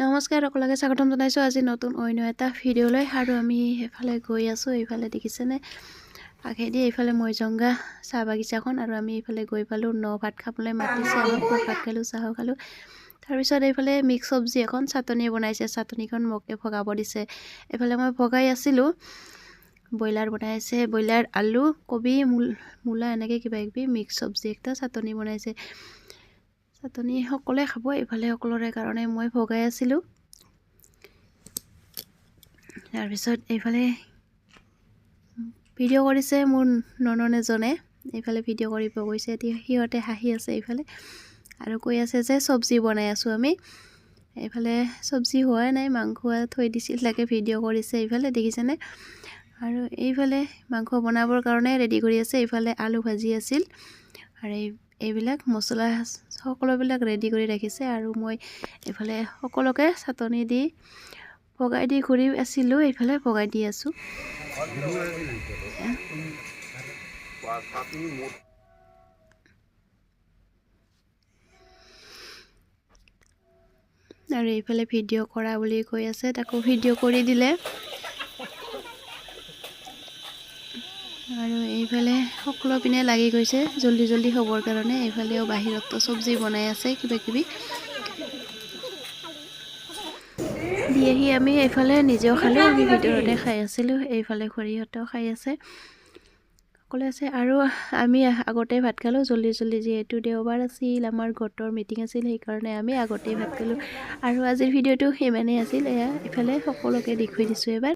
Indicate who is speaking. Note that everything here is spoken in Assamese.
Speaker 1: নমস্কাৰ সকলোকে স্বাগতম জনাইছোঁ আজি নতুন অন্য এটা ভিডিঅ'লৈ আৰু আমি এইফালে গৈ আছোঁ এইফালে দেখিছেনে? আগেদি এইফালে মৈজংগা চাহ বাগিচাখন আৰু আমি এইফালে গৈ পালোঁ ন ভাত খাবলৈ মাতিছে মই ভাত খালোঁ চাহ খালোঁ। তাৰপিছত এইফালে মিক্স চব্জি এখন চাটনি বনাইছে চাটনিখন মোকে ভগাব দিছে। এইফালে মই ভগাই আছিলোঁ ব্ৰইলাৰ বনাইছে ব্ৰইলাৰ আলু কবি মূল মূলা এনেকৈ কিবা কিবি মিক্স চব্জি একটা চাটনি বনাইছে। চাটনি সকলোৱে খাব এইফালে সকলোৰে কাৰণে মই ভগাই আছিলোঁ। তাৰপিছত এইফালে ভিডিঅ' কৰিছে মোৰ ননন এজনে। এইফালে ভিডিঅ' কৰিব গৈছে এতিয়া সিহঁতে হাঁহি আছে এইফালে। আৰু কৈ আছে যে চব্জি বনাই আছোঁ আমি। এইফালে চব্জি হোৱাই নাই মাংস থৈ দিছিল তাকে ভিডিঅ' কৰিছে এইফালে দেখিছেনে? আৰু এইফালে মাংস বনাবৰ কাৰণে ৰেডি কৰি আছে এইফালে আলু ভাজি আছিল। আৰু এই এইবিলাক মছলা সকলোবিলাক ৰেডি কৰি ৰাখিছে আৰু মই এইফালে সকলোকে চাটনি দি ভগাই দি ঘূৰি আছিলোঁ এইফালে ভগাই দি আছোঁ। আৰু এইফালে ভিডিঅ' কৰা বুলি কৈ আছে তাকো ভিডিঅ' কৰি দিলে। আৰু এইফালে সকলো পিনে লাগি গৈছে জল্দি জল্দি হ'বৰ কাৰণে। এইফালেও বাহিৰতো চব্জি বনাই আছে কিবা কিবি। দি আহি আমি এইফালে নিজেও খালোঁ আমি ভিতৰতে খাই আছিলোঁ। এইফালে খুৰীহঁতেও খাই আছে। সকলোৱে আছে। আৰু আমি আগতে ভাত খালোঁ জল্দি জল্দি যিহেতু দেওবাৰ আছিল আমাৰ গোটৰ মিটিং আছিল সেইকাৰণে আমি আগতেই ভাত খালোঁ। আৰু আজিৰ ভিডিঅ'টো সিমানেই আছিল এয়া। এইফালে সকলোকে দেখুৱাই দিছোঁ এবাৰ।